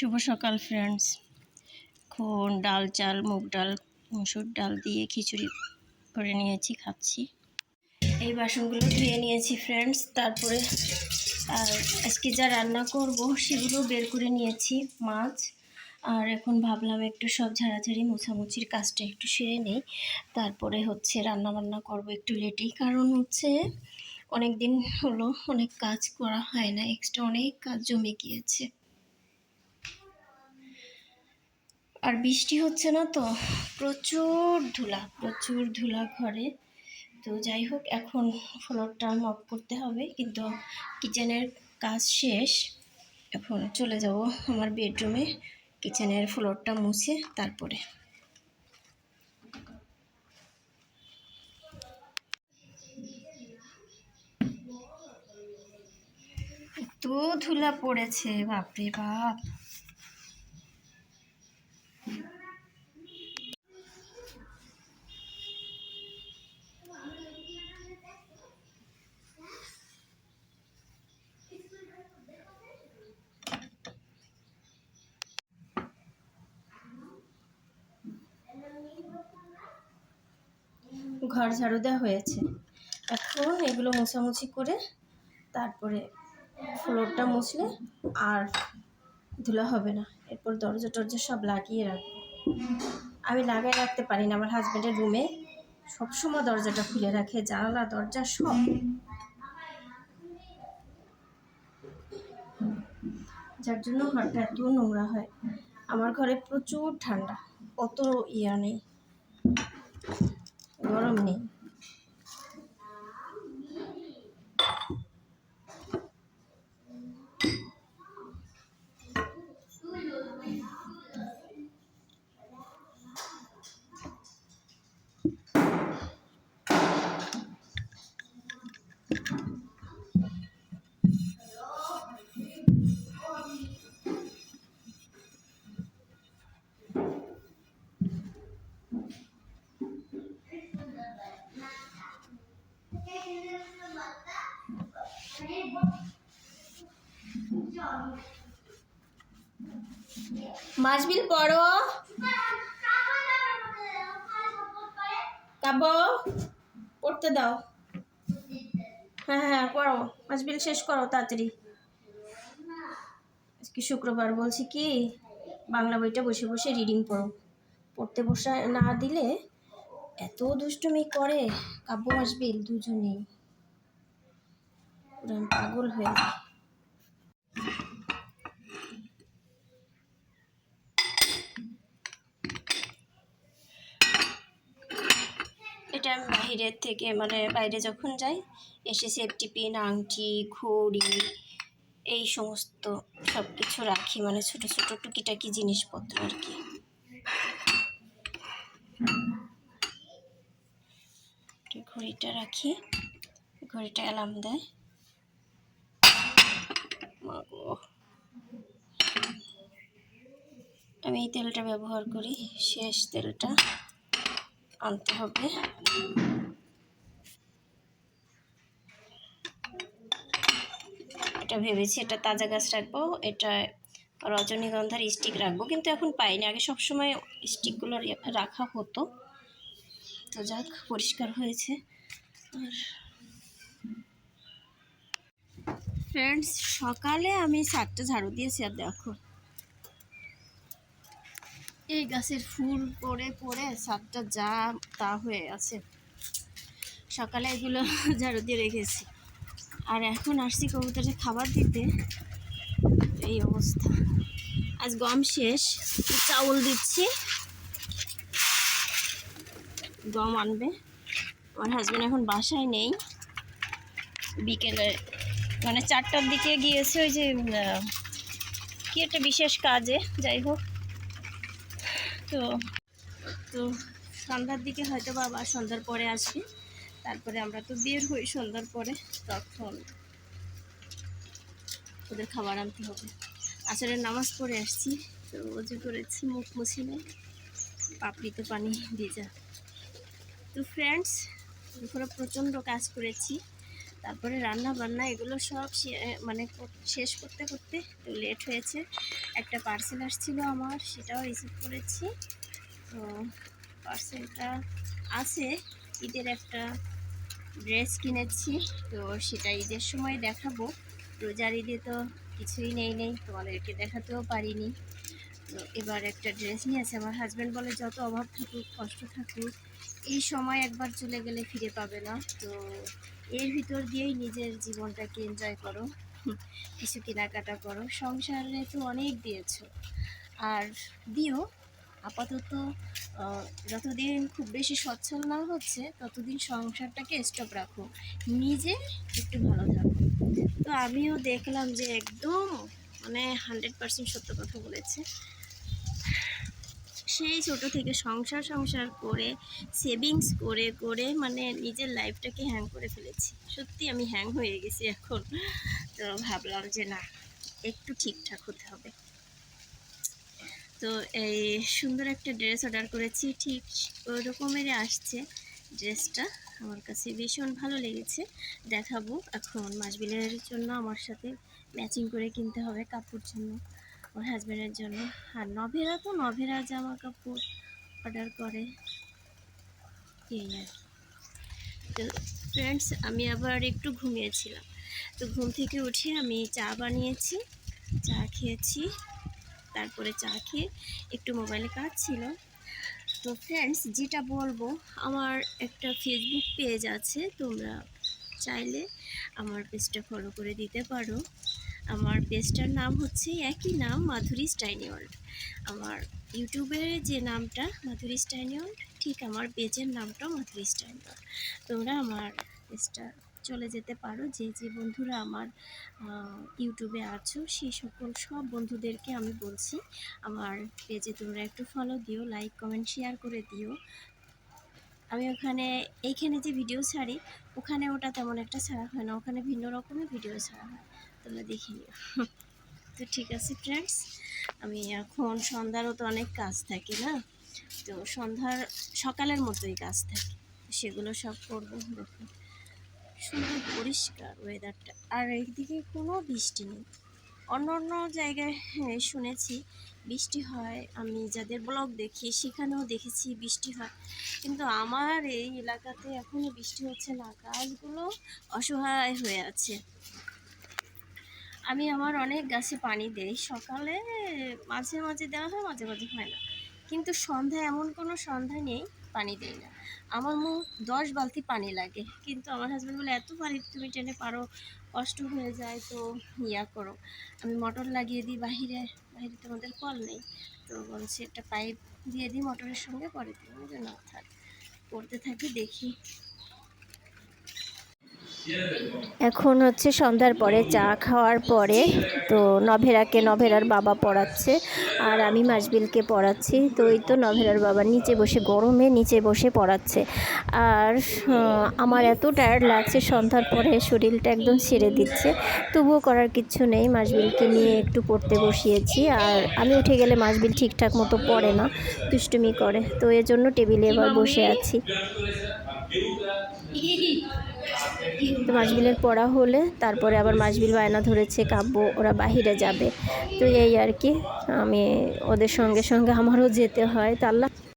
শুভ সকাল ফ্রেন্ডস এখন ডাল চাল, মুগ ডাল, মুসুর ডাল দিয়ে খিচুড়ি করে নিয়েছি, খাচ্ছি। এই বাসনগুলো ধুয়ে নিয়েছি ফ্রেন্ডস তারপরে আর আজকে যা রান্না করব সেগুলো বের করে নিয়েছি, মাছ। আর এখন ভাবলাম একটু সব ঝাড়াঝাড়ি, মোছামুছির কাজটা একটু সেরে নেই। তারপরে হচ্ছে রান্না বান্না করব একটু লেটেই। কারণ হচ্ছে অনেক দিন হলো, অনেক কাজ করা হয় না এক্সট্রা অনেক কাজ জমে গিয়েছে। আর বৃষ্টি হচ্ছে না তো? প্রচুর ধুলা প্রচুর ধুলা ঘরে। তো যাই হোক, এখন ফ্লোরটা মপ করতে হবে, কিন্তু কিচেনের কাজ শেষ। এখন চলে যাব আমার বেডরুমে কিচেনের ফ্লোরটা মুছে তারপরে। এত ধুলা পড়েছে, বাপরে বাপ। ঘর ঝাড়ু দেওয়া হয়েছে। এখন এগুলো মোছামুছি করে তারপরে ফ্লোরটা মুছলে আর ধুলা হবে না। এরপর দরজা টরজা সব লাগিয়ে রাখব। আমি লাগাই রাখতে পারি না। আমার হাজব্যান্ডের রুমে সবসময় দরজাটা খুলে রাখে, জানালা, দরজা সব। যার জন্য ঘরটা এত নোংরা হয়। আমার ঘরে প্রচুর ঠান্ডা, অত ইয়া নেই। গরম নেই। মাসবিল পড়ো। কাব্য, পড়তে দাও। হ্যাঁ হ্যাঁ পড়ো। মাসবিল শেষ করো তাড়াতাড়ি। আজকে শুক্রবার, বলছি কি, বাংলা বইটা বসে বসে রিডিং পড়ো। পড়তে বসে না দিলে এত দুষ্টুমি করে কাব্য মাসবিল দুজনেই। পুরো আমি পাগল হয়ে যায়। এটা আমি বাইরের থেকে মানে বাইরে যখন যাই, এসে সেফটি পিন আংটি, ঘড়ি, এই সমস্ত সব কিছু রাখি মানে ছোট ছোট টুকিটাকি জিনিসপত্র আর কি। ঘড়িটা রাখি, ঘড়িটা অ্যালার্ম দেয়। আমি এই তেলটা ব্যবহার করি, শেষ তেলটা। আনতে হবে। এটা ভেবেছি, এটা তাজা গাছ রাখব, এটা রজনীগন্ধার স্টিক রাখব, কিন্তু এখন পাইনি। আগে সবসময় স্টিকগুলো রাখা হতো। তো যাক, পরিষ্কার হয়েছে। আর ফ্রেন্ডস সকালে আমি চারটে ঝাড়ু দিয়েছি, আর দেখো। এই গাছের ফুল পড়ে পড়ে ছাদটা যা তা হয়ে আছে। সকালে এগুলো ঝাড়ু দিয়ে রেখেছি। আর এখন আসছি কবুতরের খাবার দিতে। এই অবস্থা। আজ গম শেষ। চাউল দিচ্ছি। গম আনবে। আমার হাজব্যান্ড এখন বাসায় নেই। বিকেলে মানে চারটার দিকে গিয়েছে ওই যে কি একটা বিশেষ কাজে, যাই হোক। তো তো সন্ধ্যার দিকে হয়তো বাবা সন্ধ্যার পরে আসবে তারপরে আমরা তো বের হই সন্ধ্যার পরে, তখন ওদের খাবার আনতে হবে। আসলে নামাজ পড়ে আসছি, তো অজু করেছি, মুখ মুছিলে পাপড়িতে পানি ভিজা তো ফ্রেন্ডস দুপুরে প্রচণ্ড কাজ করেছি। তারপরে রান্না বান্না এগুলো সব মানে শেষ করতে করতে তো লেট হয়েছে। একটা পার্সেল আসছিল আমার, সেটাও রিসিভ করেছি। তো পার্সেলটা আছে, ঈদের একটা ড্রেস কিনেছি, তো সেটা ঈদের সময় দেখাবো। রোজার ঈদে তো কিছুই নেই নেই, তোমাদেরকে দেখাতেও পারিনি। এবার একটা ড্রেস নিয়েছে আমার হাজব্যান্ড বলে, যত অভাব থাকুক, কষ্ট থাকুক, এই সময় একবার চলে গেলে ফিরে পাবে না। তো এর ভিতর দিয়েই নিজের জীবনটাকে এনজয় করো কিছু কেনাকাটা করো। সংসারে তো অনেক দিয়েছ। আর দিও, আপাতত যতদিন খুব বেশি সচ্ছল না হচ্ছে, ততদিন সংসারটাকে স্টপ রাখো। নিজে একটু ভালো থাকো। তো আমিও দেখলাম যে একদম মানে হান্ড্রেড পার্সেন্ট সত্য কথা বলেছে। সেই ছোট থেকে সংসার সংসার করে সেভিংস করে করে মানে নিজের লাইফটাকে হ্যাং করে ফেলেছি। সত্যি আমি হ্যাং হয়ে গেছি এখন। তো ভাবলাম যে না, একটু ঠিকঠাক হতে হবে। তো এই সুন্দর একটা ড্রেস অর্ডার করেছি। ঠিক ওই রকমেরই আসছে ড্রেসটা আমার কাছে ভীষণ ভালো লেগেছে। দেখাবো। এখন মাসবিলের জন্য আমার সাথে ম্যাচিং করে কিনতে হবে কাপড় জন্য। আমার হাজব্যান্ডের জন্য। আর নভেরা তো নভেরা জামা কাপড় অর্ডার করে। এই আর তো ফ্রেন্ডস আমি আবার একটু ঘুমিয়েছিলাম। তো ঘুম থেকে উঠে আমি চা বানিয়েছি, চা খেয়েছি, তারপরে চা খেয়ে একটু মোবাইলে কাজ ছিল। তো ফ্রেন্ডস যেটা বলব, আমার একটা ফেসবুক পেজ আছে, তোমরা চাইলে আমার পেজটা ফলো করে দিতে পারো। আমার পেজটার নাম হচ্ছে একই নাম, মাধুরী স্টাইনি ওয়ার্ল্ড আমার ইউটিউবে যে নামটা, মাধুরী স্টাইনি ওয়ার্ল্ড ঠিক আমার পেজের নামটাও মাধুরী স্টাইনি ওয়ার্ল্ড তোমরা আমার পেজটা চলে যেতে পারো, যে যে বন্ধুরা আমার ইউটিউবে আছো সেই সকল সব বন্ধুদেরকে আমি বলছি, আমার পেজে তোমরা একটু ফলো দিও লাইক কমেন্ট শেয়ার করে দিও। আমি ওখানে, এইখানে যে ভিডিও ছাড়ি, ওখানে ওটা তেমন একটা ছাড়া হয় না, ওখানে ভিন্ন রকমের ভিডিও ছাড়া হয়। তোমরা দেখে নিও। তো ঠিক আছে ফ্রেন্ডস আমি এখন সন্ধ্যারও তো অনেক কাজ থাকে না? তো সন্ধ্যার সকালের মতোই কাজ থাকে। সেগুলো সব করব দেখুন সুন্দর পরিষ্কার ওয়েদারটা আর এইদিকে কোনো বৃষ্টি নেই। অন্য অন্য জায়গায় হ্যাঁ শুনেছি বৃষ্টি হয়। আমি যাদের ব্লগ দেখি, সেখানেও দেখেছি বৃষ্টি হয়। কিন্তু আমার এই এলাকাতে এখনও বৃষ্টি হচ্ছে না। গাছগুলো অসহায় হয়ে আছে। আমি আমার অনেক গাছে পানি দেই। সকালে মাঝে মাঝে দেওয়া হয়, মাঝে মাঝে হয় না। কিন্তু সন্ধ্যায় এমন কোনো সন্ধ্যা নেই, পানি দেই না। আমার মুখ দশ বালতি পানি লাগে। কিন্তু আমার হাজব্যান্ড বলে, এত পানি তুমি টেনে পারো, কষ্ট হয়ে যায় তো ইয়া করো। আমি মোটর লাগিয়ে দিই বাহিরে বাহিরে তো আমাদের কল নেই। তো বলছি, একটা পাইপ দিয়ে দিই মোটরের সঙ্গে পরে দিই না থাক। করতে থাকি, দেখি। এখন হচ্ছে সন্ধ্যার পরে চা খাওয়ার পরে তো নভেরাকে নভেরার বাবা পড়াচ্ছে আর আমি মাসবিলকে পড়াচ্ছি। তো ওই তো নভেরার বাবা নিচে বসে, গরমে নিচে বসে পড়াচ্ছে। আর আমার এত টায়ার্ড লাগছে, সন্ধ্যার পরে শরীরটা একদম ছেড়ে দিচ্ছে। তবুও করার কিচ্ছু নেই, মাসবিলকে নিয়ে একটু পড়তে বসিয়েছি। আর আমি উঠে গেলে মাসবিল ঠিকঠাক মতো পড়ে না, দুষ্টুমি করে। তো এর জন্য টেবিলে এবার বসে আছি। তো মাসবিলের পড়া হলে তারপরে আবার মাছবিল বায়না ধরেছে, কাব্য, ওরা বাহিরে যাবে। তো এই আর কি, আমি ওদের সঙ্গে সঙ্গে আমারও যেতে হয়। তো